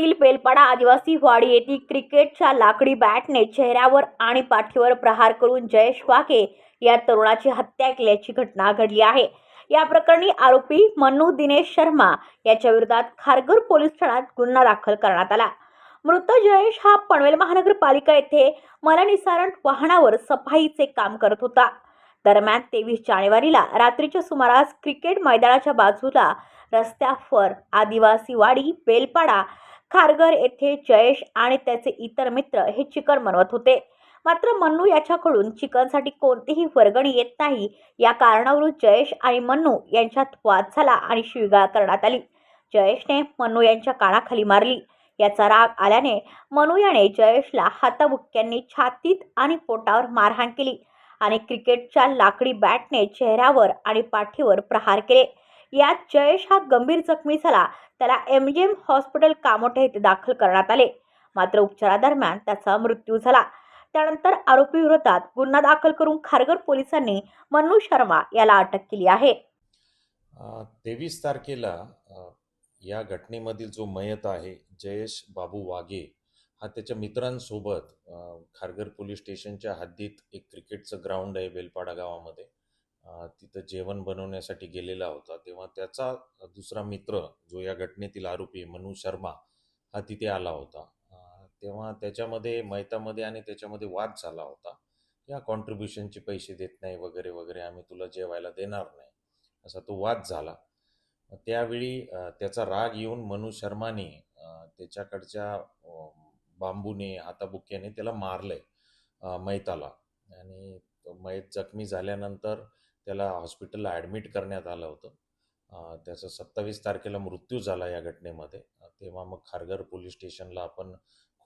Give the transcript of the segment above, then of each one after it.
खारघरमधील बेलपाडा आदिवासी वाडी येथील क्रिकेटच्या लाकडी बॅटने चेहऱ्यावर आणि पाठीवर प्रहार करून जयेश वाके या तरुणाची हत्या केल्याची घटना घडली आहे. या प्रकरणी आरोपी मन्नू दिनेश शर्मा याच्या विरोधात खारघर पोलीस ठाण्यात गुन्हा दाखल करण्यात आला. मृत जयेश हा पनवेल महानगरपालिका येथे मलनिसारण वाहनावर सफाईचे काम करत होता. दरम्यान तेवीस जानेवारीला रात्रीच्या सुमारास क्रिकेट मैदानाच्या बाजूला रस्त्यावर आदिवासी वाडी बेलपाडा खारघर येथे जयेश आणि त्याचे इतर मित्र हे चिकन बनवत होते. मात्र मन्नू याच्याकडून चिकनसाठी कोणतीही वर्गणी येत नाही. या कारणावरून जयेश आणि मन्नू यांच्यात वाद झाला आणि शिवीगाळ करण्यात आली. जयेशने मन्नू यांच्या कानाखाली मारली. याचा राग आल्याने मनु याने जयेशला हाताबुक्क्यांनी छातीत आणि पोटावर मारहाण केली आणि क्रिकेटच्या लाकडी बॅटने चेहऱ्यावर आणि पाठीवर प्रहार केले. यात जयेश हा गंभीर जखमी झाला. त्याला M G M hospital Kamothe येथे दाखल करण्यात आले. मात्र उपचारादरम्यान त्याचा मृत्यू झाला. त्यानंतर आरोपी विरोधात गुन्हा दाखल करून खारघर पोलिसांनी मन्नू शर्मा याला अटक केली आहे. तेवीस तारखेला या घटनेमधील जो मयत आहे जयेश बाबू वाघे हा त्याच्या मित्रांसोबत खारघर पोलीस स्टेशनच्या हद्दीत एक क्रिकेटचं ग्राउंड आहे बेलपाडा गावामध्ये. तिथं जेवण बनवण्यासाठी गेलेला होता. तेव्हा त्याचा दुसरा मित्र जो या घटनेतील आरोपी मनू शर्मा हा तिथे आला होता. तेव्हा त्याच्यामध्ये मैतामध्ये आणि त्याच्यामध्ये वाद झाला होता. या कॉन्ट्रीब्युशनचे पैसे देत नाही वगैरे वगैरे आम्ही तुला जेवायला देणार नाही असा तो वाद झाला. त्यावेळी त्याचा राग येऊन मनु शर्माने त्याच्याकडच्या बांबूने हाताबुक्याने त्याला मारलंय मैताला. आणि मैत जखमी झाल्यानंतर त्याला हॉस्पिटलला ॲडमिट करण्यात आलं होतं. त्याचा सत्तावीस तारखेला मृत्यू झाला या घटनेमध्ये. तेव्हा मग खारघर पोलीस स्टेशनला आपण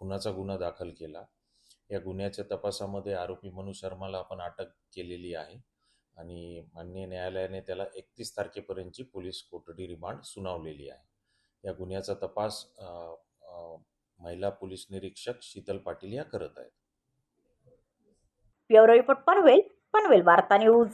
खुनाचा गुन्हा दाखल केला. या गुन्ह्याच्या तपासामध्ये आरोपी मनु शर्माला आपण अटक केलेली आहे आणि माननीय न्यायालयाने त्याला एकतीस तारखेपर्यंतची पोलीस कोठडी रिमांड सुनावलेली आहे. या गुन्ह्याचा तपास महिला पोलीस निरीक्षक शीतल पाटील या करत आहेत. ब्युरो रिपोर्ट पनवेल पनवेल वार्ता न्यूज.